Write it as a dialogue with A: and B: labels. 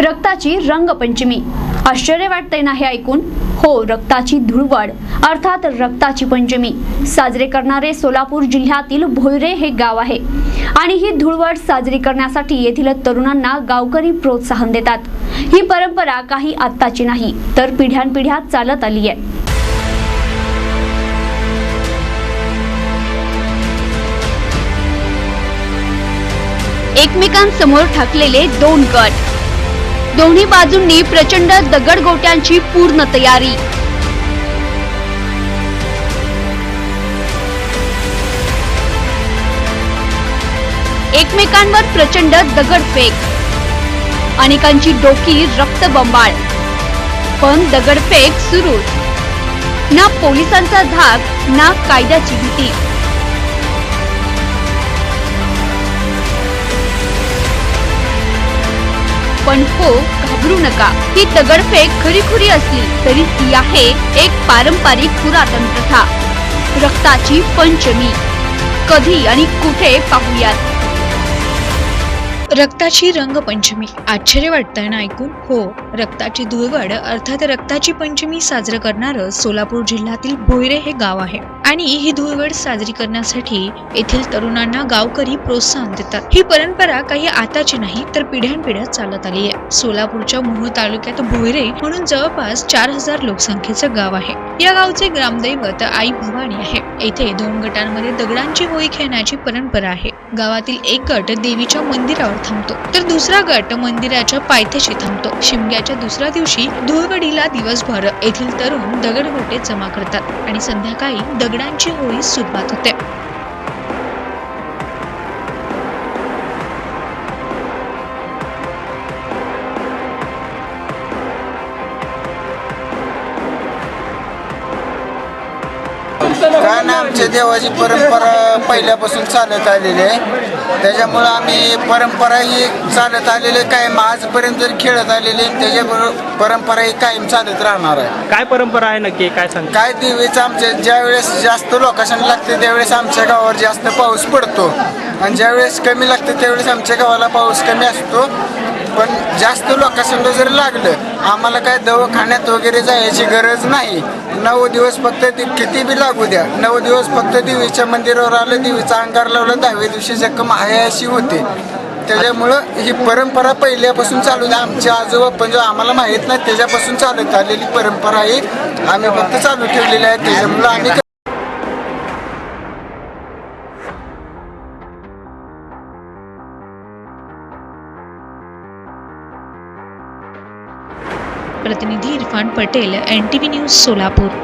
A: रक्ताची रंगपंचमी. आश्चर्य वाटतंय ना हे ऐकून? हो रक्ताची धुळवड अर्थात रक्ताची पंचमी. साजरे करणारे सोलापूर जिल्ह्यातील भोयरे हे गाव आहे. आणि ही धुळवड साजरी करण्यासाठी येथील तरुणांना गावकरी प्रोत्साहन देतात. ही परंपरा काही आत्ताची नाही तर पिढ्यानपिढ्या चालत आली आहे. एकमेकांसमोर ठाकलेले दोन गट. दोन्ही बाजूंनी प्रचंड दगडगोट्यांची पूर्ण तयारी. एकमेकांवर प्रचंड दगडफेक. अनेकांची डोकी रक्तबंबाळ. पण दगडफेक सुरू ना पोलिसांचा धाक ना कायद्याची भीती. पण हो घाबरू नका. ही दगडफेक खरीखुरी असली तरी ती आहे एक पारंपरिक पुरातन प्रथा. रक्ताची पंचमी. कधी आणि कुठे पाहूयात.
B: रक्ताची रंगपंचमी. आश्चर्य वाटतंय ना ऐकून? हो रक्ताची धुळवड अर्थात रक्ताची पंचमी साजरं करणारं सोलापूर जिल्ह्यातील भोयरे हे गाव आहे. आणि ही धुळवड साजरी करण्यासाठी येथील तरुणांना गावकरी प्रोत्साहन देतात. ही परंपरा काही आताची नाही तर पिढ्यानपिढ्या चालत आली आहे. सोलापूरच्या मोहोळ तालुक्यात भोयरे म्हणून जवळपास चार हजार लोकसंख्येचं गाव आहे. या गावचे ग्रामदैवत आई भवानी आहे. येथे दोन गटांमध्ये दगडांची होळी खेळण्याची परंपरा आहे. गावातील एक गट देवीच्या मंदिरावर थांबतो. तर दुसरा गट मंदिराच्या पायथ्याशी थांबतो. शिमग्याच्या दुसऱ्या दिवशी धुळवडीला दिवसभर येथील तरुण दगडगोटे जमा करतात आणि संध्याकाळी दगडांची होळी सुरुवात होते.
C: काय ना आमच्या देवाची परंपरा पहिल्यापासून चालत आलेली आहे. त्याच्यामुळं आम्ही परंपरा ही चालत आलेली कायम आजपर्यंत खेळत आलेली. त्याच्याबरोबर परंपरा ही कायम चालत राहणार आहे.
D: काय परंपरा आहे नक्की? काय सांग?
C: काय देवीचं आमच्या ज्यावेळेस जास्त लोकेशन लागते त्यावेळेस आमच्या गावावर जास्त पाऊस पडतो. आणि ज्यावेळेस कमी लागते त्यावेळेस आमच्या गावाला पाऊस कमी असतो. पण जास्त लोकांसंग जर लागलं आम्हाला काय दवाखान्यात वगैरे जायची गरज नाही. नऊ दिवस फक्त ते किती बी लागू द्या. नऊ दिवस फक्त देवीच्या मंदिरावर आलं देवीचा अंगार लावलं दहाव्या दिवशी जखम आहे अशी होते. त्याच्यामुळं ही परंपरा पहिल्यापासून चालू आहे. आमच्या आजोबा पण जो आम्हाला माहीत नाही त्याच्यापासून चालत आलेली परंपरा ही आम्ही फक्त चालू ठेवलेली आहे. त्याच्यामुळं आम्ही
B: प्रतिनिधी Irfan Patel N T V news Solapur